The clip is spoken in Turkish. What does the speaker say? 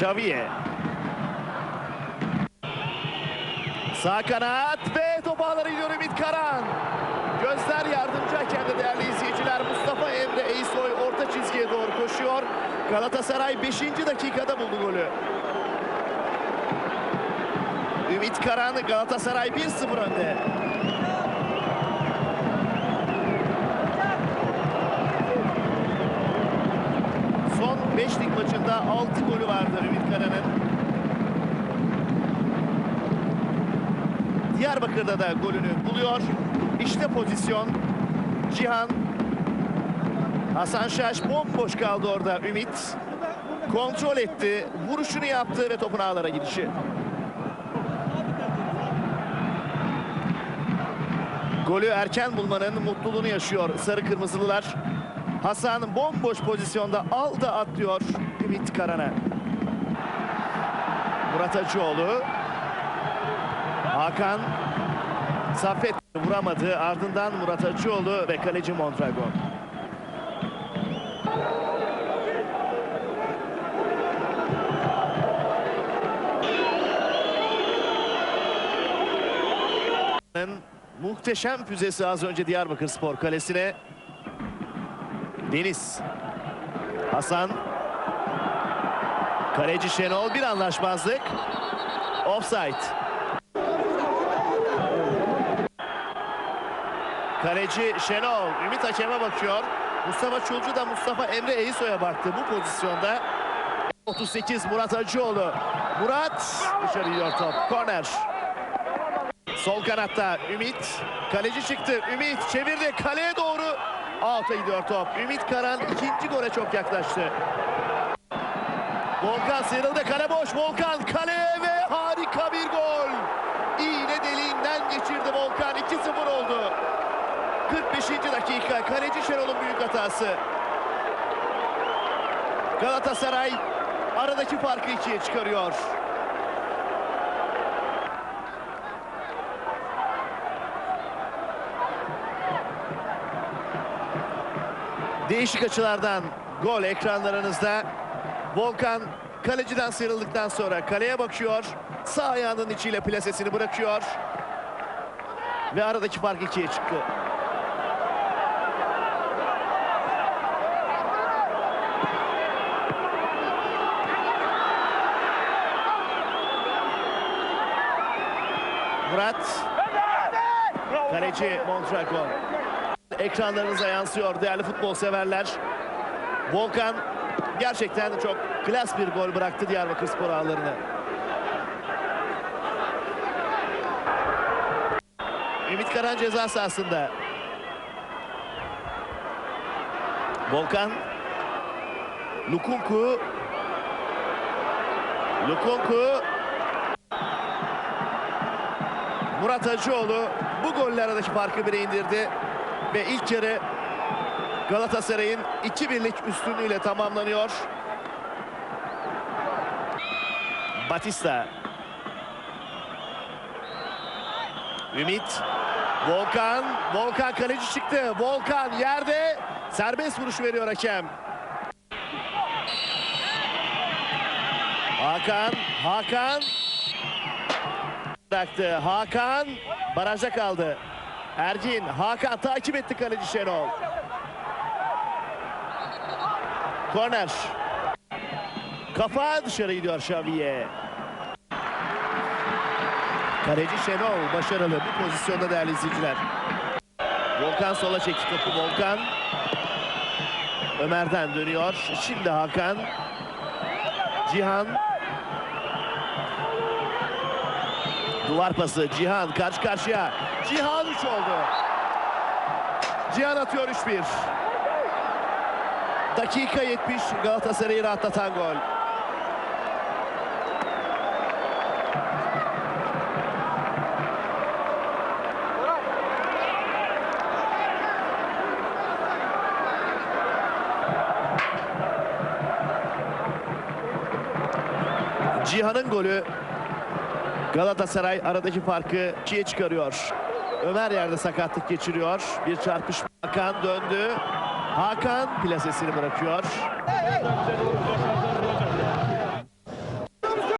Xavier. Sağ kanat ve top ağlara gidiyor Ümit Karan. Gözler yardımcı hakemde değerli izleyiciler. Mustafa Emre Eysoy orta çizgiye doğru koşuyor. Galatasaray 5. dakikada buldu golü. Ümit Karan Galatasaray 1-0 önde. Son 5 lig maçında 6 golü vardır Ümit Karan'ın. Diyarbakır'da da golünü buluyor. İşte pozisyon. Cihan. Hasan Şaş bomboş kaldı orada Ümit. Kontrol etti. Vuruşunu yaptı ve topun ağlara gidişi. Golü erken bulmanın mutluluğunu yaşıyor Sarı Kırmızılılar. Hasan bomboş pozisyonda aldı atlıyor Ümit Karan'a. Murat Acıoğlu. Hakan Saffet vuramadı. Ardından Murat Acıoğlu ve kaleci Mondragon. Muhteşem füzesi az önce Diyarbakır Spor Kalesi'ne. Deniz. Hasan. Kaleci Şenol bir anlaşmazlık. Offside. Kaleci Şenol. Ümit Hakem'e bakıyor. Mustafa Çulcu da Mustafa Emre Eysoy'a baktı bu pozisyonda. 38 Murat Acıoğlu. Murat dışarı gidiyor top. Korner. Sol kanatta Ümit. Kaleci çıktı. Ümit çevirdi. Kaleye doğru. Out'a gidiyor top. Ümit Karan ikinci gole çok yaklaştı. Volkan sıyrıldı. Kale boş. Volkan kaleye ve harika bir gol. İğne deliğinden geçirdi Volkan. 2-0 oldu. 45. dakika. Kaleci Şenol'un büyük hatası. Galatasaray aradaki farkı ikiye çıkarıyor. Değişik açılardan gol ekranlarınızda. Volkan kaleciden sıyrıldıktan sonra kaleye bakıyor. Sağ ayağının içiyle plasesini bırakıyor. Ve aradaki fark ikiye çıktı. Murat. Kaleci Mondragon. Ekranlarınıza yansıyor değerli futbol severler. Volkan gerçekten çok klas bir gol bıraktı Diyarbakır Spor ağlarını. Ümit Karan ceza sahasında. Volkan. Lukunku. Lukunku. Murat Hacıoğlu bu golle aradaki farkı bire indirdi. Ve ilk yarı Galatasaray'ın 2-1'lik üstünlüğüyle tamamlanıyor. Batista. Ümit. Volkan. Volkan kaleci çıktı. Volkan yerde. Serbest vuruş veriyor hakem. Hakan. Hakan. Bıraktı. Hakan barajda kaldı. Ergin, Hakan takip etti kaleci Şenol. Korner. Kafa dışarı gidiyor Xavier. Kaleci Şenol başarılı bu pozisyonda değerli izleyiciler. Volkan sola çekti topu Volkan. Ömer'den dönüyor. Şimdi Hakan. Cihan. Duvar pası Cihan karşı karşıya. Cihan 3 oldu. Cihan atıyor 3-1. Dakika 70 Galatasaray'ı rahatlatan gol. Cihan'ın golü Galatasaray aradaki farkı ikiye çıkarıyor. Ömer yerde sakatlık geçiriyor. Bir çarpışma Hakan döndü. Hakan plasesini bırakıyor.